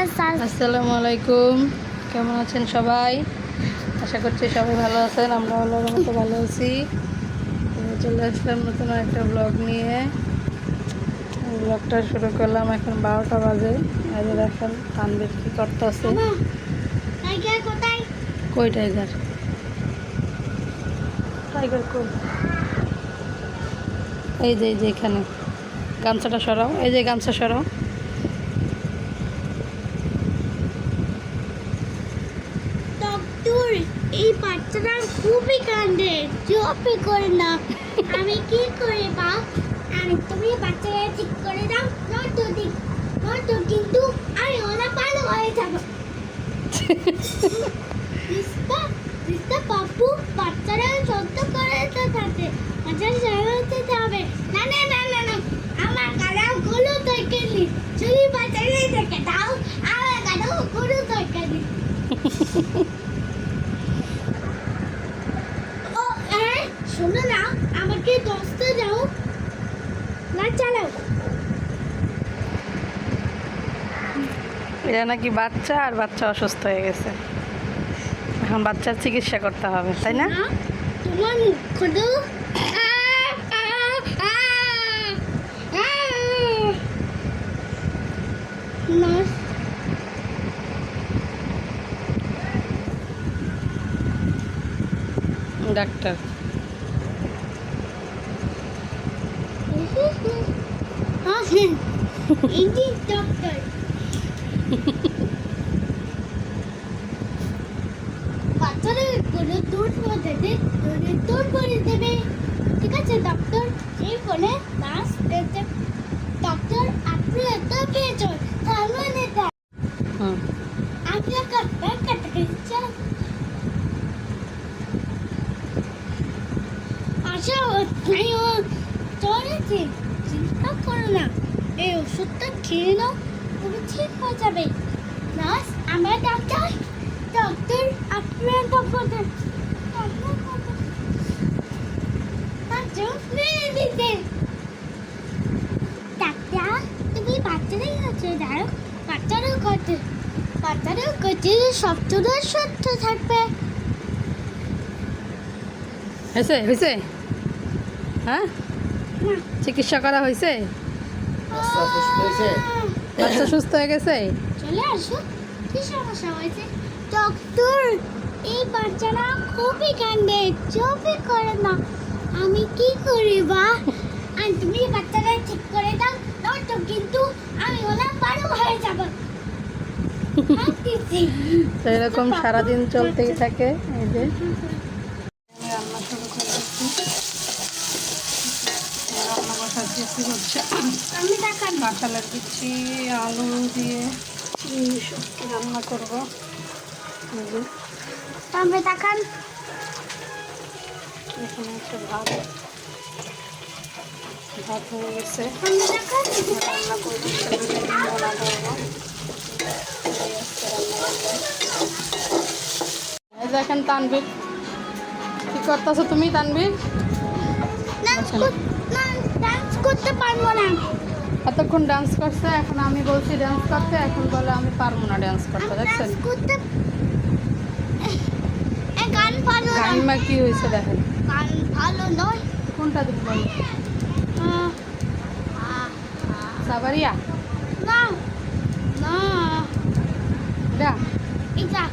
আসসালামু আলাইকুম। কেমন আছেন সবাই? আশা করছি সবাই ভালো আছেন আমরা আল্লাহর মতো ভালো আছি। চলে আসলাম নতুন একটা ব্লগ নিয়ে। ব্লগটা শুরু করলাম এখন বারোটা বাজে। আর দেখেন তানবির কি করতেছে। কোথায়? কই টাইগার? টাইগার কই? এই যে এই যে এখানে। গামছাটা সরাও এই যে গামছা সরাও ডক্টর এই বাচ্চাটা খুবই কান্দে চুপই করে না আমি কি করে বা? আমি তুমি বাচ্চাটা ঠিক করে দাও, নয়তো ঠিক কিন্তু আমি ওরা ভালো হয়ে যাব। বাচ্চারা সত্য থাকে না না না না থেকে হ্যাঁ শোনো না আমাকে দশটা দাও। না চালাও। এটা নাকি বাচ্চা আর বাচ্চা অসুস্থ হয়ে গেছে। এখন বাচ্চার চিকিৎসা করতে হবে তাই না? তোমার মুখ নার্স ডাক্তার হ্যাঁ হ্যাঁ এই যে ডক্টর বাচ্চারা কোনো দেবে দুধের দুধ করে দেবে। ঠিক আছে ডক্টর এই বলে নার্স এতে ডক্টর আপনি এত পেয়েছেন তার মানে আপনি কাটতে কাটতে গেছেন। আচ্ছা চলেছে করো এই ওষুধটা খেয়ে নাও তুমি ঠিক হয়ে যাবে। নার্স আমরা ডাক্তার ডক্টর আপনার ডক্টর ডাক্তার তুমি বাচ্চারাই হচ্ছে দাঁড়ো বাচ্চারাও করতে বাচ্চারাও করতে সবচেয়ে সত্য থাকবে। হয়েছে হয়েছে? হ্যাঁ? চিকিৎসা করা হয়েছে? বাচ্চা সুস্থ হয়ে গেছে? চলে আসো। কি সমস্যা হয়েছে? ডক্টর এই বাচ্চারা খুবই কান্দে চোপই করে না। আমি কি করি বা? আর তুমি বাচ্চারা ঠিক করে দাও নয়তো কিন্তু আমি ওরা বারো হয়ে যাব। এরকম সারাদিন চলতেই থাকে এই যে আমি রান্না শুরু করে দিচ্ছি রান্না বসাচ্ছি কি হচ্ছে? কাঁঠালের দিচ্ছি আলু দিয়ে শুটকি রান্না করব। আমি দেখান এখানে হচ্ছে ভাত ভাত হয়ে গেছে। রান্না করে রান্না করব রান্না এই দেখেন তানবীর কি করতেছো তুমি তানবীর ডান্স কর- না ডান্স করতে পারব না। এতক্ষণ ডান্স করছে এখন আমি বলছি ডান্স করতে এখন বলে আমি পারব না ডান্স করতে দেখছেন? গান ভালো গাইমা কি হয়েছে দেখেন? গান ভালো নয়। কোনটা দিক বল? সাবারিয়া না না। দা এটা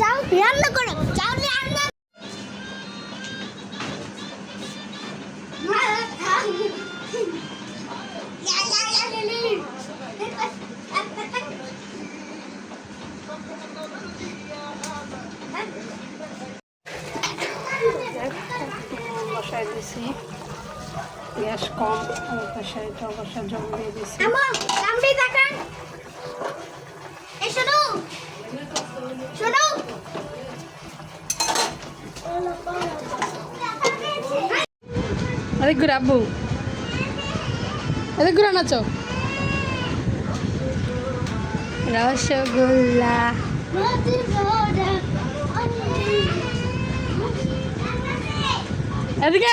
যাও রান্না করো রান্না বসাই দিছি গ্যাস কম পাশে এটা জল দিয়ে দিছি আমার সামনে তাকান এই শোনো শোনো আরে গুড আব্বু। এদিক ঘুরে নাচো রসগোল্লা। এদিকে।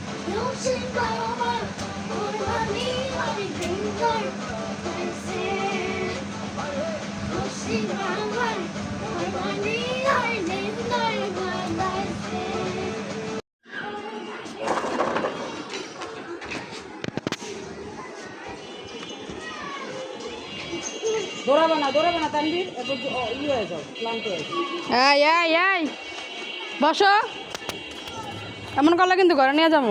দৌড়াবে না দৌড়াবে না হয়ে যাও ক্লান্ত হয়ে যাও। বসো। এমন করলে কিন্তু ঘরে নিয়ে যাব।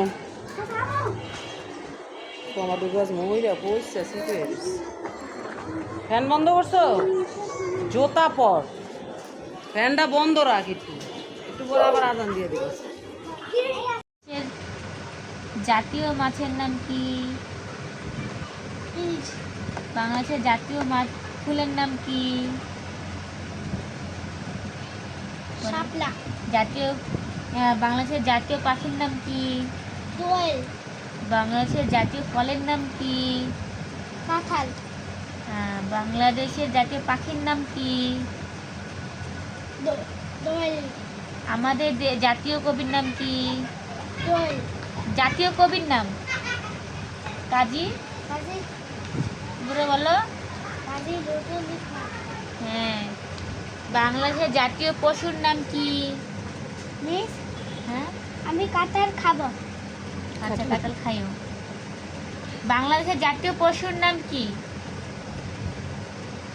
মহিলা ফ্যান বন্ধ করছ? জোতা পর। ফ্যানটা বন্ধ রাখ একটু। একটু পরে আবার আজান দিয়ে দিবো। জাতীয় মাছের নাম কি? বাংলাদেশের জাতীয় মাছ ফুলের নাম কি? শাপলা। জাতীয় বাংলাদেশের জাতীয় পাখির নাম কি? দোয়েল বাংলাদেশের জাতীয় ফলের নাম কি? কাঁঠাল। বাংলাদেশের জাতীয় পাখির নাম কি? আমাদের জাতীয় কবির নাম কি? জাতীয় কবির নাম? কাজী? কাজী। বুড়ো বলো। হ্যাঁ বাংলাদেশের জাতীয় পশুর নাম কি? মিস হ্যাঁ আমি কাঁঠাল খাব। আচ্ছা কাঁঠাল। খাইও। বাংলাদেশের জাতীয় পশুর নাম কি?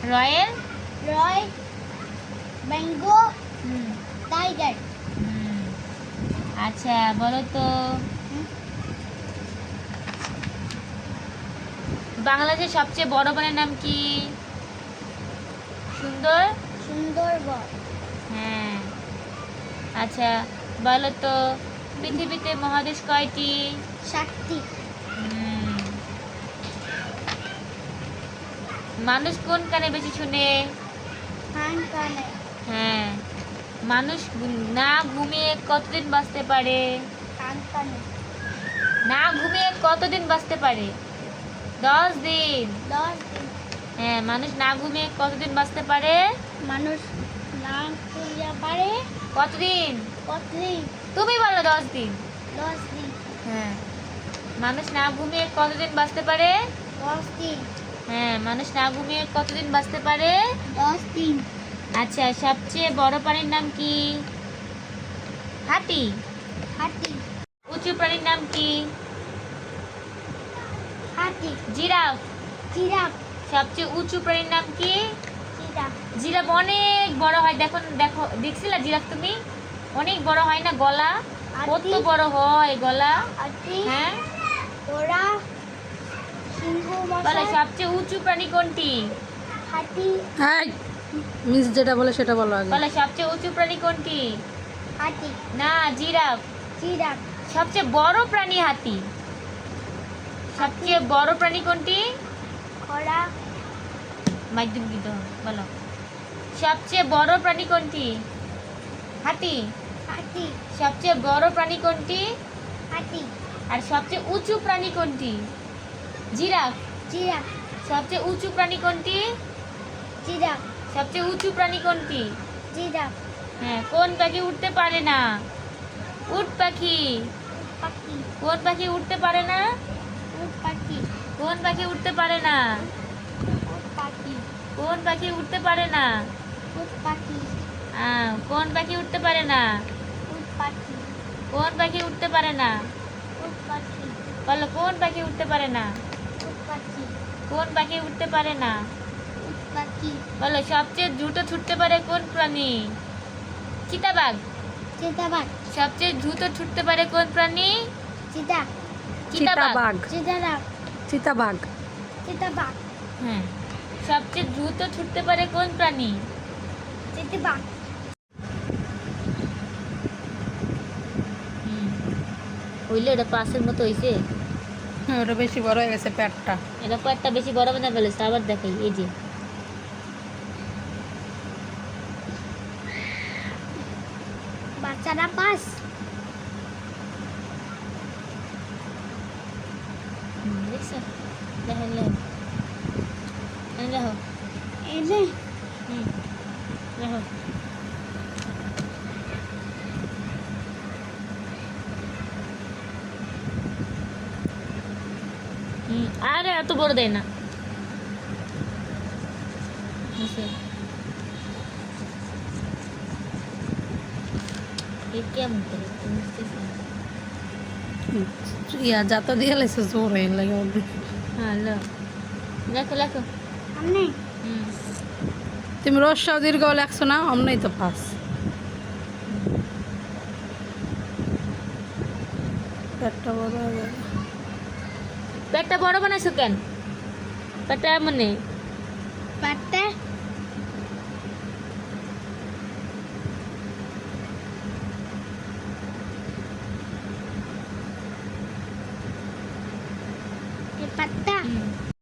রয়েল? রয় হুম। টাইগার। আচ্ছা বলো তো। বাংলাদেশের সবচেয়ে বড় বনের নাম কি? সুন্দর? সুন্দরবন। হ্যাঁ। আচ্ছা বলো তো পৃথিবীতে মহাদেশ কয়টি? হুম। মানুষ কোন কানে বেশি শুনে? হ্যাঁ। মানুষ না ঘুমিয়ে কতদিন বাঁচতে পারে? না ঘুমিয়ে কতদিন বাঁচতে পারে? দশ দিন। দশ দিন। হ্যাঁ মানুষ না ঘুমিয়ে কতদিন বাঁচতে পারে? মানুষ না করিয়া পারে। কতদিন? তুমি বলো দশ দিন। দশ দিন। হ্যাঁ। মানুষ না ঘুমিয়ে কতদিন বাঁচতে পারে? দশ দিন। হ্যাঁ মানুষ না ঘুমিয়ে কতদিন বাঁচতে পারে? দশ দিন। আচ্ছা সবচেয়ে বড় প্রাণীর নাম কি? হাতি। হাতি। উঁচু প্রাণীর নাম কি? হাতি। জিরাফ। জিরাফ। সবচেয়ে উঁচু প্রাণীর নাম কি? জিরাফ। জিরাফ অনেক বড় হয়। দেখো দেখো দেখছিলা জিরাফ তুমি? অনেক বড় হয় না গলা? কত। বড় হয় গলা? হ্যাঁ? ওরা সিংহ বলো সবচেয়ে উঁচু প্রাণী কোনটি? হাতি। এই মিস যেটা বলে সেটা বলো আগে। বলো সবচেয়ে উঁচু প্রাণী কোনটি? হাতি। না জিরাফ। জিরাফ। সবচেয়ে বড় প্রাণী হাতি। সবচেয়ে বড় প্রাণী কোনটি? খরা মাধ্যম গীত বলো। সবচেয়ে বড় প্রাণী কোনটি? হাতি। হাতি সবচেয়ে বড় প্রাণী কোনটি? হাতি আর সবচেয়ে উঁচু প্রাণী কোনটি? জিরাফ। জিরাফ। সবচেয়ে উঁচু প্রাণী কোনটি? জিরাফ। সবচেয়ে উঁচু প্রাণী কোনটি? জিরাফ। হ্যাঁ কোন পাখি উঠতে পারে না? উট পাখি। পাখি। কোন পাখি উঠতে পারে না? উট পাখি। কোন পাখি উঠতে পারে না? উট পাখি। কোন পাখি উঠতে পারে না? উট পাখি। কোন পাখি উঠতে পারে না? পাখি। কোন পাখি উঠতে পারে না? পাখি। বলো কোন পাখি উঠতে পারে না? পাখি। কোন পাখি উঠতে পারে না? পাখি। বলো সবচেয়ে দ্রুত ছুটতে পারে কোন প্রাণী? চিতাবাঘ। চিতাবাঘ। সবচেয়ে দ্রুত ছুটতে পারে কোন প্রাণী? চিতা। চিতাবাঘ। চিতাবাঘ চিতাবাঘ। চিতাবাঘ। হ্যাঁ। সবচেয়ে দ্রুত ছুটতে পারে কোন প্রাণী? চিতাবাঘ। হইলে ওটা পাশের মতো হইছে। হ্যাঁ, ওটা বেশি বড় হয়ে গেছে পেটটা এটা কয়েকটা বেশি বড় বানা ফেলেছে আবার দেখাই এই যে। বাচ্চারা পাস হুম, দেখছ? দেখেন লে এই দেখো। এনে হুম দেখো। আরে এত বড় দেয় না। ইয়া যাতা দিয়ে লাইছে জোর হয়ে লাগে ওদের। হ্যাঁ লেখো লেখো তুমি রসাও দীর্ঘ লেখছো না অমনই তো পাস। পেটটা বড় হয়ে পেটটা বড় বানাইছো কেন? পেটটা এমন? নেই পাতে